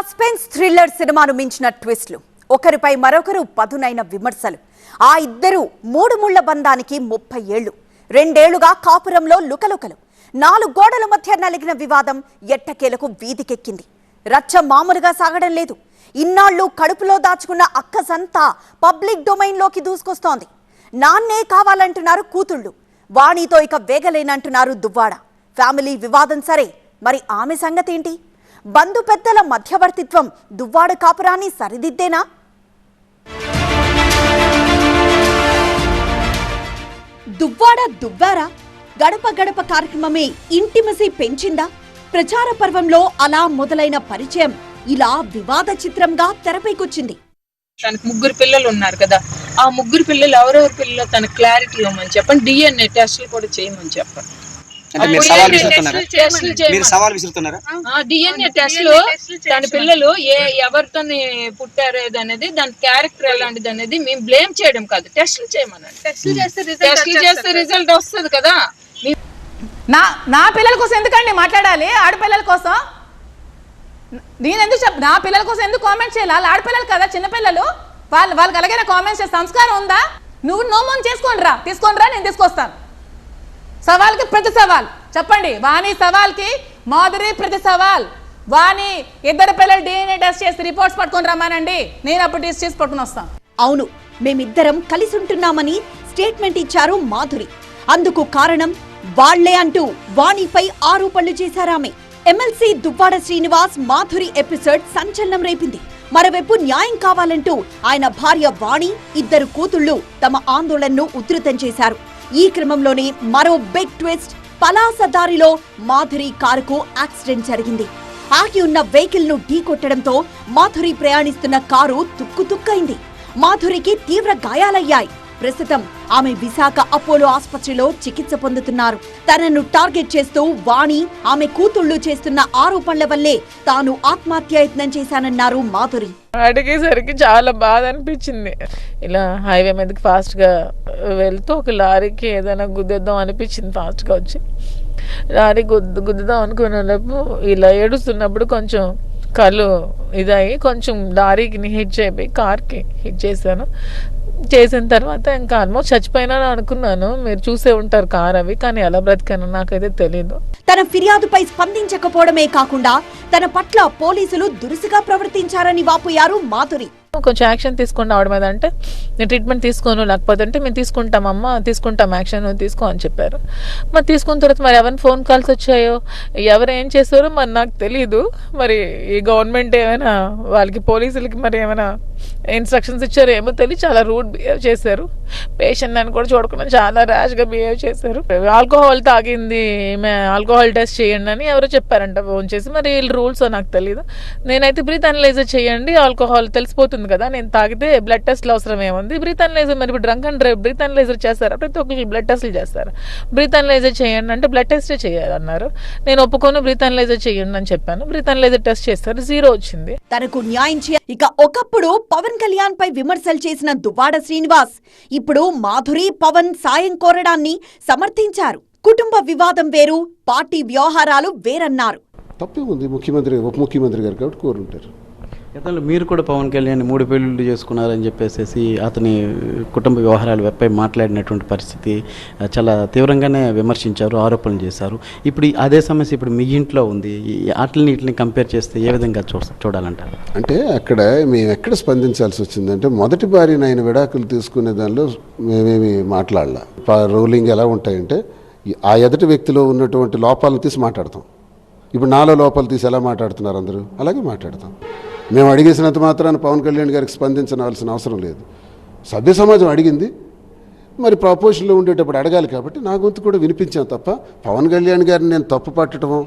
Suspense thriller సినిమాను మించిన ట్విస్ట్లు. ఒకరిపై మరొకరు పదునైన విమర్శలు. ఆ ఇద్దరు మూడు ముళ్ళ బంధానికి ముప్పై ఏళ్ళు రెండేళ్ళుగా కాపురంలో లుకలుకలు. నాలుగు గోడల మధ్య నలిగిన వివాదం ఎట్టకేలకు వీధికెక్కింది. రచ్చ మామూలుగా సాగడం లేదు. ఇన్నాళ్ళు కడుపులో దాచుకున్న అక్కసంతా పబ్లిక్ డొమైన్లోకి దూసుకొస్తోంది. నాన్నే కావాలంటున్నారు కూతుళ్ళు. వాణితో ఇక వేగలేనంటున్నారు దువ్వాడ. ఫ్యామిలీ వివాదం సరే. మరి ఆమె సంగతేంటి? బంధు పెద్దల మధ్యవర్తిత్వం దువ్వాడ కాపురాన్ని సరిదిద్దేనా? దువ్వాడ దువ్వారా? గడప గడప కార్యక్రమమే ఇంటిమసీ పెంచిందా? ప్రచార పర్వంలో అలా మొదలైన పరిచయం ఇలా వివాద చిత్రంగా తెరపైకొచ్చింది. తనకు ముగ్గురు పిల్లలు ఉన్నారు కదా ఆ ముగ్గురు పిల్లలు ఎవరెవరి పిల్లలు తన క్లారిటీ ఇవ్వమని చెప్పండి డిఎన్ఏ టెస్టులు కూడా చేయమని చెప్పండి. అంటే మీరు సవాల్ విసురుతున్నారా? మీరు చేయమని. సవాల్ తన పిల్లలు ఏ ఎవరితో పుట్టారు అనేది దాని క్యారెక్టర్ ఎలాంటిది అనేది మేము బ్లేమ్ చేయడం కాదు టెస్టులు చేయమనండి. టెస్టులు చేస్తే రిజల్ట్ వస్తుంది కదా. నా నా పిల్లల కోసం ఎందుకండి మాట్లాడాలి? ఆడపిల్లల కోసం? నేను ఎందుకు చెప్ నా పిల్లల కోసం ఎందుకు కామెంట్ చేయాలి? వాళ్ళు ఆడపిల్లలు కదా చిన్నపిల్లలు? వాళ్ళు వాళ్ళకి అలాగే కామెంట్స్ చేసే సంస్కారం ఉందా? నువ్వు నోమోన్ చేసుకోండి రా తీసుకోండి రా నేను తీసుకొస్తాను. సవాల్కి ప్రతి సవాల్. చెప్పండి వాణి సవాల్కి మాధురి ప్రతి సవాల్. వాణి ఇద్దరు పిల్లలు డిఎన్ఏ టెస్ట్ చేసి రిపోర్ట్స్ పట్టుకొని రమ్మానండి. నేను అప్పుడు టెస్ట్ చేసి పట్టుకుని వస్తాను అవును మేమిద్దరం కలిసి ఉంటున్నామని స్టేట్మెంట్ ఇచ్చారు మాధురి. అందుకు కారణం వాళ్ళే అంటూ వాణిపై ఆరోపణలు చేశారామె ఎమ్మెల్సీ దువ్వాడ శ్రీనివాస్ మాధురి ఎపిసోడ్ సంచలనం రేపింది. మరోవైపు న్యాయం కావాలంటూ ఆయన భార్య వాణి ఇద్దరు కూతుళ్ళు తమ ఆందోళనను ఉధృతం చేశారు. ఈ క్రమంలోనే మరో బిగ్ ట్విస్ట్ పలాస దారిలో మాధురి కారుకు యాక్సిడెంట్ జరిగింది. ఆగి ఉన్న వెహికల్ను ఢీకొట్టడంతో మాధురి ప్రయాణిస్తున్న కారు తుక్కుతుక్కైంది మాధురికి తీవ్ర గాయాలయ్యాయి. ప్రస్తుతం ఆమె విశాఖ అపోలో ఆసుపత్రిలో చికిత్స పొందుతున్నారు. తనను టార్గెట్ చేస్తూ వాణి ఆమె కూతుళ్ళు చేస్తున్న ఆరోపణల వల్లే తాను ఆత్మహత్యాయత్నం చేశానన్నారు మాధురి. అడిగేసరికి చాలా బాధ అనిపించింది. ఇలా హైవే మీదకి ఫాస్ట్గా వెళ్తూ ఒక లారీకి ఏదైనా గుద్దేద్దాం అనిపించింది ఫాస్ట్గా వచ్చి. లారీ గుద్దు గుద్దుదాం అనుకునేటప్పుడు ఇలా ఏడుస్తున్నప్పుడు కొంచెం కళ్ళు ఇదయ్యి కొంచెం దారికి హిట్ చేయి కార్కి హిట్ చేశాను. చేసిన తర్వాత ఇంకా ఆల్మోస్ట్ చచ్చిపోయినాను అనుకున్నాను. మీరు చూసే ఉంటారు కార్ అవి కానీ ఎలా బ్రతికాను నాకైతే తెలియదు తన ఫిర్యాదుపై స్పందించకపోవడమే కాకుండా తన పట్ల పోలీసులు దురుసుగా ప్రవర్తించారని వాపోయారు మాధురి. కొంచెం యాక్షన్ తీసుకోండి ఆవిడ మీద అంటే నేను ట్రీట్మెంట్ తీసుకోను లేకపోతే అంటే మేము తీసుకుంటామమ్మా తీసుకుంటాం యాక్షన్ తీసుకో అని చెప్పారు. మరి తీసుకున్న తర్వాత మరి ఎవరిని ఫోన్ కాల్స్ వచ్చాయో ఎవరు ఏం చేశారో మరి నాకు తెలియదు మరి ఈ గవర్నమెంట్ ఏమైనా వాళ్ళకి పోలీసులకి మరి ఏమైనా ఇన్స్ట్రక్షన్స్ ఇచ్చారో ఏమో తెలియదు. చాలా రూడ్ బిహేవ్ చేశారు. పేషెంట్ అని కూడా చూడకుండా చాలా ర్యాష్గా బిహేవ్ చేశారు. ఆల్కహాల్ తాగింది ఆల్కహాల్ టెస్ట్ చేయండి అని ఎవరో చెప్పారంట ఫోన్ చేసి. మరి వీళ్ళు రూల్స్ నాకు తెలియదు నేనైతే బ్రీత్ అనలైజర్ చేయండి ఆల్కహాల్ తెలిసిపోతుంది. కదా నేను తాగితే బ్లడ్ టెస్ట్లు అవసరం ఏముంది బ్రీత్ అనలైజర్ మరి ఇప్పుడు drunk and drive breath analyser చేస్తారా? ప్రతి ఒక్కరికి బ్లడ్ టెస్ట్లు చేస్తారు? బ్రీత్ అనలైజర్ చేయండి అంటే బ్లడ్ టెస్టే చేయాలన్నారు. నేను ఒప్పుకొని బ్రీత్ అనలైజర్ చేయండి అని చెప్పాను. బ్రీత్ అనలైజర్ టెస్ట్ చేస్తారు. జీరో వచ్చింది. తనకు న్యాయం చేయ ఇక ఒకప్పుడు పవన్ కళ్యాణ్ పై విమర్శలు చేసిన దువ్వాడ శ్రీనివాస్ ఇప్పుడు మాధురి పవన్ సాయం కోరడాన్ని సమర్థించారు. కుటుంబ వివాదం వేరు పార్టీ వ్యవహారాలు వేరన్నారు. తప్పే ఉంది. ముఖ్యమంత్రి ఉప ముఖ్యమంత్రి గారు కాబట్టి కోరుంటారు. గతంలో మీరు కూడా పవన్ కళ్యాణ్ మూడు పెళ్ళిళ్ళు చేసుకున్నారని చెప్పేసి అతని కుటుంబ వ్యవహారాల వెప్పై మాట్లాడినటువంటి పరిస్థితి చాలా తీవ్రంగానే విమర్శించారు ఆరోపణలు చేశారు. ఇప్పుడు అదే సమస్య ఇప్పుడు మీ ఇంట్లో ఉంది. ఈ వాటిని వీటిని కంపేర్ చేస్తే ఏ విధంగా చూ చూడాలంటారు? అంటే అక్కడ మేము ఎక్కడ స్పందించాల్సి వచ్చిందంటే మొదటి భార్యను ఆయన విడాకులు తీసుకునే దానిలో మేమేమి మాట్లాడాల. రూలింగ్ ఎలా ఉంటాయంటే ఆ ఎదుటి వ్యక్తిలో ఉన్నటువంటి లోపాలను తీసి మాట్లాడతాం. ఇప్పుడు నాలో లోపాలు తీసి ఎలా మాట్లాడుతున్నారు అందరూ? అలాగే మాట్లాడతాం. మేము అడిగేసినంత మాత్రాన పవన్ కళ్యాణ్ గారికి స్పందించవలసిన అవసరం లేదు. సభ్య సమాజం అడిగింది. మరి ప్రపోజల్లో ఉండేటప్పుడు అడగాలి కాబట్టి నా గొంతు కూడా వినిపించాను తప్ప పవన్ కళ్యాణ్ గారిని నేను తప్పు పట్టడమో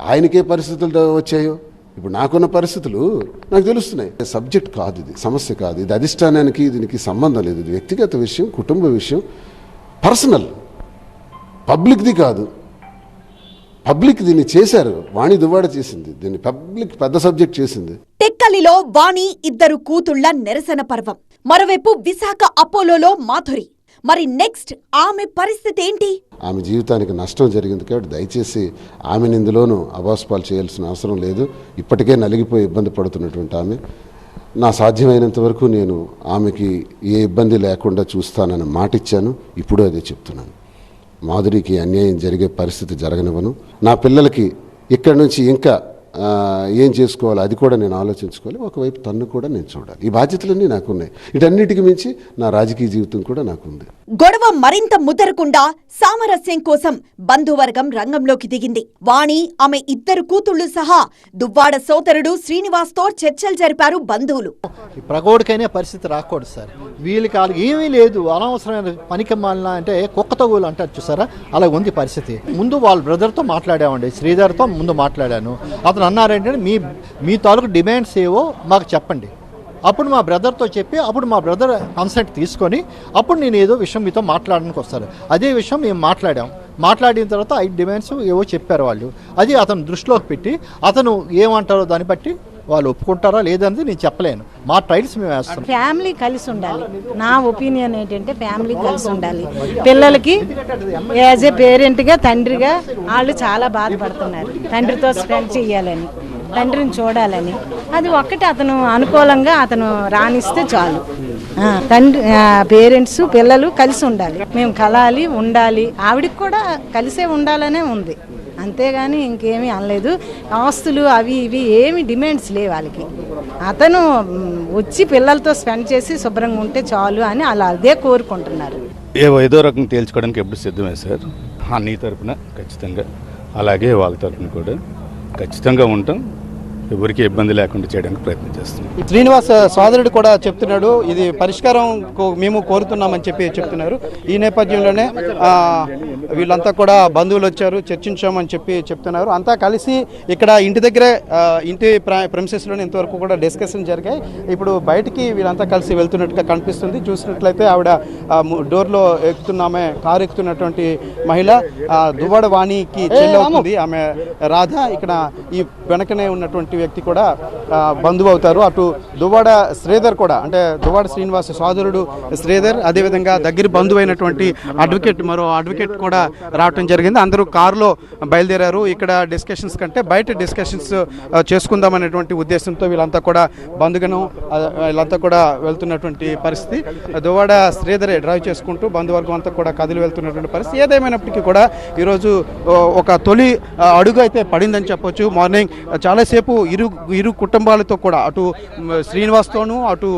ఆయనకే పరిస్థితులు వచ్చాయో ఇప్పుడు నాకున్న పరిస్థితులు నాకు తెలుస్తున్నాయి. సబ్జెక్ట్ కాదు ఇది సమస్య కాదు. ఇది అధిష్టానానికి దీనికి సంబంధం లేదు. ఇది వ్యక్తిగత విషయం కుటుంబ విషయం పర్సనల్. పబ్లిక్ది కాదు. పబ్లిక్ దీన్ని చేశారు. వాణి దువ్వాడ చేసింది. దీన్ని పబ్లిక్ పెద్ద సబ్జెక్ట్ చేసింది. టెక్కలిలో వాణి ఇద్దరు కూతుళ్ళ నిరసన పర్వం. మరోవైపు విశాఖ అపోలోలో మాధురి. మరి నెక్స్ట్ ఆమె పరిస్థితి ఏంటి? ఆమె జీవితానికి నష్టం జరిగింది కాబట్టి దయచేసి ఆమెను ఇందులోనూ అవాస్పాలు చేయాల్సిన అవసరం లేదు. ఇప్పటికే నలిగిపోయి ఇబ్బంది పడుతున్నటువంటి ఆమె. నా సాధ్యమైనంత వరకు నేను ఆమెకి ఏ ఇబ్బంది లేకుండా చూస్తానని మాటిచ్చాను. ఇప్పుడు అదే చెప్తున్నాను. మాధురికి అన్యాయం జరిగే పరిస్థితి జరగనివ్వను. నా పిల్లలకి ఇక్కడి నుంచి ఇంకా ఏం చేసుకోవాలో? అది కూడా నేను ఆలోచించుకోవాలి. ఒకవైపు తన్ను కూడా నేను చూడాలి. ఈ బాధ్యతలన్నీ నాకున్నాయి. వీటన్నిటికి మించి నా రాజకీయ జీవితం కూడా నాకుంది. గొడవ మరింత ముదరకుండా సామరస్యం కోసం బంధువర్గం రంగంలోకి దిగింది. వాణి ఆమె ఇద్దరు కూతుళ్ళు సహా దువ్వాడ సోదరుడు శ్రీనివాస్తో చర్చలు జరిపారు బంధువులు. ఈ ప్రగోడికైనా పరిస్థితి రాకూడదు సార్. వీళ్ళకి వాళ్ళకి ఏమీ లేదు. అనవసరమైన పనికి మాలిన అంటే కుక్క తగులు అంటారు చూసారా? అలా ఉంది పరిస్థితి. ముందు వాళ్ళ బ్రదర్తో మాట్లాడామండి. శ్రీధర్తో ముందు మాట్లాడాను. అతను అన్నారంటే మీ మీ తాలూకు డిమాండ్స్ ఏవో మాకు చెప్పండి. అప్పుడు మా బ్రదర్తో చెప్పి అప్పుడు మా బ్రదర్ కన్సెంట్ తీసుకొని అప్పుడు నేను ఏదో విషయం మీతో మాట్లాడడానికి వస్తారు. అదే విషయం మేము మాట్లాడాం. మాట్లాడిన తర్వాత ఐదు డిమాండ్స్ ఏవో చెప్పారు వాళ్ళు. అది అతను దృష్టిలోకి పెట్టి అతను ఏమంటారో దాన్ని బట్టి వాళ్ళు ఒప్పుకుంటారా లేదనేది నేను చెప్పలేను. మా ట్రైల్స్ మేము వేస్తాం. ఫ్యామిలీ కలిసి ఉండాలి. నా ఒపీనియన్ ఏంటంటే ఫ్యామిలీ కలిసి ఉండాలి. పిల్లలకి యాజ్ ఏ పేరెంట్గా తండ్రిగా వాళ్ళు చాలా బాధపడుతున్నారు. తండ్రితో స్పెండ్ చేయాలని తండ్రిని చూడాలని. అది ఒక్కటి అతను అనుకూలంగా అతను రాణిస్తే చాలు. ఆ, తండ్రి పేరెంట్స్ పిల్లలు కలిసి ఉండాలి. మేము కలాలి ఉండాలి. ఆవిడకి కూడా కలిసే ఉండాలనే ఉంది. అంతేగాని ఇంకేమీ అనలేదు. ఆస్తులు అవి ఇవి ఏమి డిమాండ్స్ లేవు వాళ్ళకి. అతను వచ్చి పిల్లలతో స్పెండ్ చేసి శుభ్రంగా ఉంటే చాలు అని అలా అదే కోరుకుంటున్నారు. ఏవో ఏదో రకం తేల్చుకోవడానికి ఎప్పుడు సిద్ధమే సార్. అన్ని తరపున ఖచ్చితంగా అలాగే వాళ్ళ తరపున కూడా ఖచ్చితంగా ఉంటాం. ఎవరికి ఇబ్బంది లేకుండా చేయడానికి ప్రయత్నం చేస్తున్నాం. శ్రీనివాస్ సోదరుడు కూడా చెప్తున్నాడు ఇది పరిష్కారం కో- మేము కోరుతున్నామని చెప్పి చెప్తున్నారు. ఈ నేపథ్యంలోనే ఆ, వీళ్ళంతా కూడా బంధువులు వచ్చారు చర్చించామని చెప్పి చెప్తున్నారు. అంతా కలిసి ఇక్కడ ఇంటి దగ్గరే ఇంటి ప్రెమిసెస్లోనే ఇంతవరకు కూడా డిస్కషన్ జరిగాయి. ఇప్పుడు బయటికి వీళ్ళంతా కలిసి వెళ్తున్నట్టుగా కనిపిస్తుంది. చూసినట్లయితే ఆవిడ డోర్లో ఎక్కుతున్నామే కారు ఎక్కుతున్నటువంటి మహిళ ఆ, దువ్వాడ వాణికి చెల్లవుతుంది ఆమె రాధ ఇక్కడ ఈ వెనకనే ఉన్నటువంటి వ్యక్తి కూడా బంధువు అవుతారు. అటు దువ్వాడ శ్రీధర్ కూడా అంటే దువ్వాడ శ్రీనివాస సోదరుడు శ్రీధర్ అదేవిధంగా దగ్గర బంధువు అయినటువంటి అడ్వకేట్ మరో అడ్వకేట్ కూడా రావటం జరిగింది. అందరూ కారులో బయలుదేరారు. ఇక్కడ డిస్కషన్స్ కంటే బయట డిస్కషన్స్ చేసుకుందామనేటువంటి ఉద్దేశంతో వీళ్ళంతా కూడా బంధుగను వీళ్ళంతా కూడా వెళ్తున్నటువంటి పరిస్థితి. దువ్వాడ శ్రీధరే డ్రైవ్ చేసుకుంటూ బంధువర్గం అంతా కూడా కదిలి వెళ్తున్నటువంటి పరిస్థితి. ఏదేమైనప్పటికీ కూడా ఈరోజు ఒక తొలి అడుగు అయితే పడిందని చెప్పొచ్చు. మార్నింగ్ చాలాసేపు ఇరు ఇరు కుటుంబాలతో కూడా అటు శ్రీనివాస్తోనూ అటు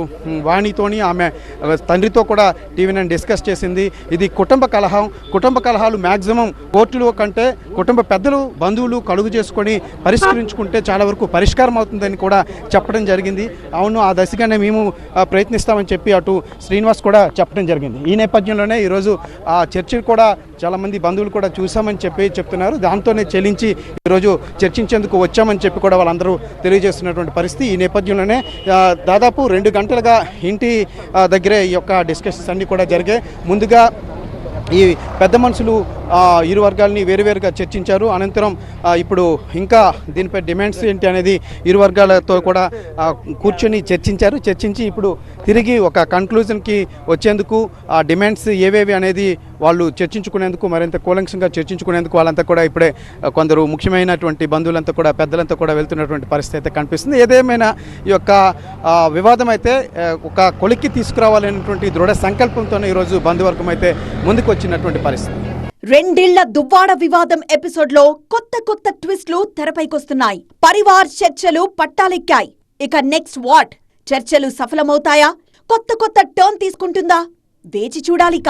వాణితోని ఆమె తండ్రితో కూడా టీవీ నైన్ డిస్కస్ చేసింది. ఇది కుటుంబ కలహం. కుటుంబ కలహాలు మ్యాక్సిమం కోర్టులో కంటే కుటుంబ పెద్దలు బంధువులు కలుగు చేసుకొని పరిష్కరించుకుంటే చాలా వరకు పరిష్కారం అవుతుందని కూడా చెప్పడం జరిగింది. అవును ఆ దశగానే మేము ప్రయత్నిస్తామని చెప్పి అటు శ్రీనివాస్ కూడా చెప్పడం జరిగింది. ఈ నేపథ్యంలోనే ఈరోజు ఆ చర్చలు కూడా చాలామంది బంధువులు కూడా చూసామని చెప్పి చెప్తున్నారు. దాంతోనే చెల్లించి ఈరోజు చర్చించేందుకు వచ్చామని చెప్పి కూడా వాళ్ళందరూ తెలియజేస్తున్నటువంటి పరిస్థితి. ఈ నేపథ్యంలోనే దాదాపు రెండు గంటలుగా ఇంటి దగ్గరే ఈ యొక్క డిస్కషన్స్ అన్నీ కూడా జరిగాయి ముందుగా ఈ పెద్ద మనుషులు ఇరు వర్గాలని వేరువేరుగా చర్చించారు. అనంతరం ఇప్పుడు ఇంకా దీనిపై డిమాండ్స్ ఏంటి అనేది ఇరు వర్గాలతో కూడా కూర్చొని చర్చించారు. చర్చించి ఇప్పుడు తిరిగి ఒక కన్క్లూజన్కి వచ్చేందుకు ఆ డిమాండ్స్ ఏవేవి అనేది వాళ్ళు చర్చించుకునేందుకు మరింత కూలంకంగా చర్చించుకునేందుకు వాళ్ళంతా కూడా ఇప్పుడే కొందరు ముఖ్యమైనటువంటి బంధువులంతా కూడా పెద్దలంతా కూడా వెళ్తున్నటువంటి పరిస్థితి అయితే కనిపిస్తుంది. ఏదేమైనా ఈ యొక్క వివాదం అయితే ఒక కొలిక్కి తీసుకురావాలనేటువంటి దృఢ సంకల్పంతో ఈరోజు బంధువర్గం అయితే ముందుకు వచ్చినటువంటి పరిస్థితి. రెండేళ్ళ దువ్వాడ వివాదం ఎపిసోడ్లో కొత్త కొత్త ట్విస్ట్లు తెరపైకొస్తున్నాయి. పరివార్ చర్చలు పట్టాలెక్కాయి. ఇక నెక్స్ట్ వాట్? చర్చలు సఫలమవుతాయా? కొత్త కొత్త టర్న్ తీసుకుంటుందా? వేచి చూడాలిక.